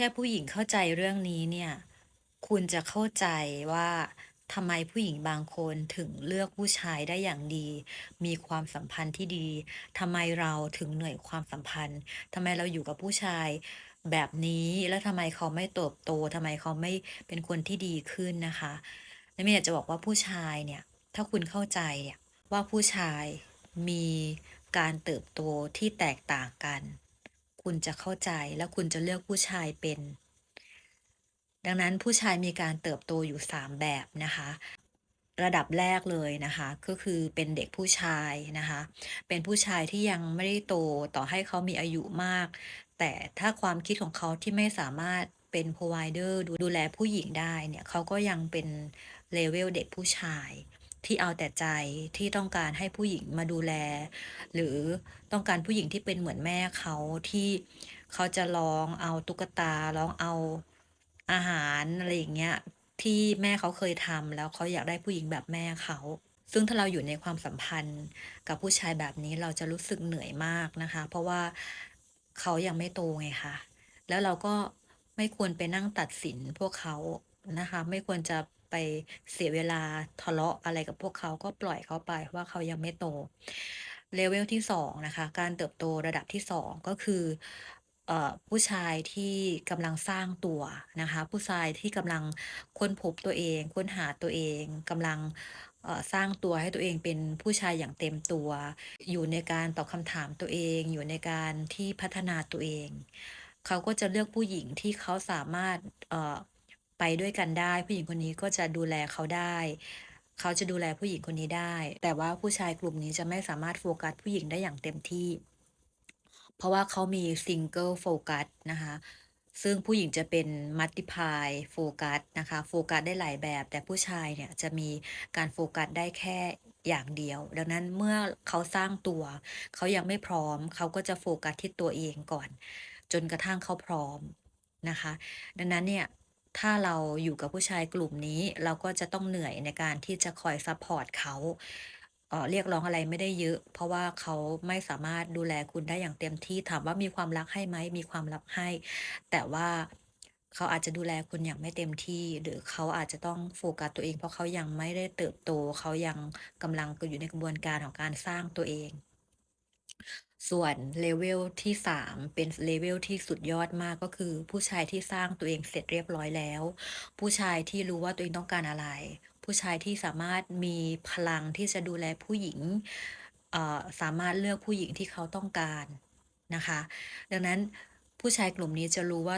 แค่ผู้หญิงเข้าใจเรื่องนี้เนี่ย คุณจะเข้าใจว่าทำไมผู้หญิงบางคนถึงเลือกผู้ชายได้อย่างดี มีความสัมพันธ์ที่ดีทำไมเราถึงเหนื่อยความสัมพันธ์ทำไมเราอยู่กับผู้ชายแบบนี้แล้วทำไมเขาไม่เติบโตทำไมเขาไม่เป็นคนที่ดีขึ้นนะคะและเมย์อยากจะบอกว่าผู้ชายเนี่ย ถ้าคุณเข้าใจเนี่ยว่าผู้ชายมีการเติบโตที่แตกต่างกัน คุณจะเข้าใจและคุณจะเลือกผู้ชายเป็น ดังนั้นผู้ชายมีการเติบโตอยู่ 3 แบบนะคะ ระดับแรกเลยนะคะ ก็คือเป็นเด็กผู้ชายนะคะ เป็นผู้ชายที่ยังไม่ได้โตต่อให้เขามีอายุมาก แต่ถ้าความคิดของเขาที่ไม่สามารถเป็น provider ดูดูแลผู้หญิงได้เนี่ยเขาก็ยังเป็นเลเวลเด็กผู้ชาย ที่เอาแต่ใจที่ต้องการให้ผู้หญิงมาดูแล หรือต้องการผู้หญิงที่เป็นเหมือนแม่เขาที่เขาจะร้องเอาตุ๊กตาร้องเอาอาหารอะไรอย่างเงี้ยที่แม่เขาเคยทำแล้วเขาอยากได้ผู้หญิงแบบแม่เขาซึ่งถ้าเราอยู่ในความสัมพันธ์กับผู้ชายแบบนี้เราจะรู้สึกเหนื่อยมากนะคะ เพราะว่าเขายังไม่โตไงคะแล้วเราก็ไม่ควรไปนั่งตัดสินพวกเขานะคะ ไม่ควรจะ ไปเสียเวลาทะเลาะอะไรกับพวกเขาก็ปล่อยเขาไปว่าเขายังไม่โตเลเวลที่2นะคะการเติบโตระดับที่ 2 ก็คืออผู้ชายที่กำลังสร้างตัวนะคะผู้ชายที่กำลังค้นพบตัวเอง ค้นหาตัวเองกำลังสร้างตัวให้ตัวเองเป็นผู้ชายอย่างเต็มตัว อยู่ในการตอบคำถามตัวเอง อยู่ในการที่พัฒนาตัวเอง เขาก็จะเลือกผู้หญิงที่เขาสามารถ ไปด้วยกันได้ ผู้หญิงคนนี้ก็จะดูแลเขาได้เขาจะดูแลผู้หญิงคนนี้ได้ แต่ว่าผู้ชายกลุ่มนี้จะไม่สามารถโฟกัสผู้หญิงได้อย่างเต็มที่ เพราะว่าเขามี Single Focus นะคะ ซึ่งผู้หญิงจะเป็น Multiply Focus นะคะ โฟกัสได้หลายแบบ แต่ผู้ชายเนี่ยจะมีการโฟกัสได้แค่อย่างเดียว ดังนั้นเมื่อเขาสร้างตัว เขายังไม่พร้อม เขาก็จะโฟกัสที่ตัวเองก่อน จนกระทั่งเขาพร้อมนะคะ ดังนั้นเนี่ย ถ้าเราอยู่กับผู้ชายกลุ่มนี้ เราก็จะต้องเหนื่อยในการที่จะคอยซัปพอร์ตเขาเรียกร้องอะไรไม่ได้เยอะ เพราะว่าเขาไม่สามารถดูแลคุณได้อย่างเต็มที่ถามว่ามีความรักให้ไหมมีความรักให้ แต่ว่าเขาอาจจะดูแลคุณอย่างไม่เต็มที่ หรือเขาอาจจะต้องโฟกัสตัวเอง เพราะเขายังไม่ได้เติบโต เขายังกำลังอยู่ในกระบวนการของการสร้างตัวเอง ส่วนเลเวลที่ 3 เป็นเลเวลที่สุดยอดมากก็คือ ผู้ชายที่สร้างตัวเองเสร็จเรียบร้อยแล้ว ผู้ชายที่รู้ว่าตัวเองต้องการอะไร ผู้ชายที่สามารถมีพลังที่จะดูแลผู้หญิงสามารถเลือกผู้หญิงที่เขาต้องการนะคะ ดังนั้นผู้ชายกลุ่มนี้จะรู้ว่า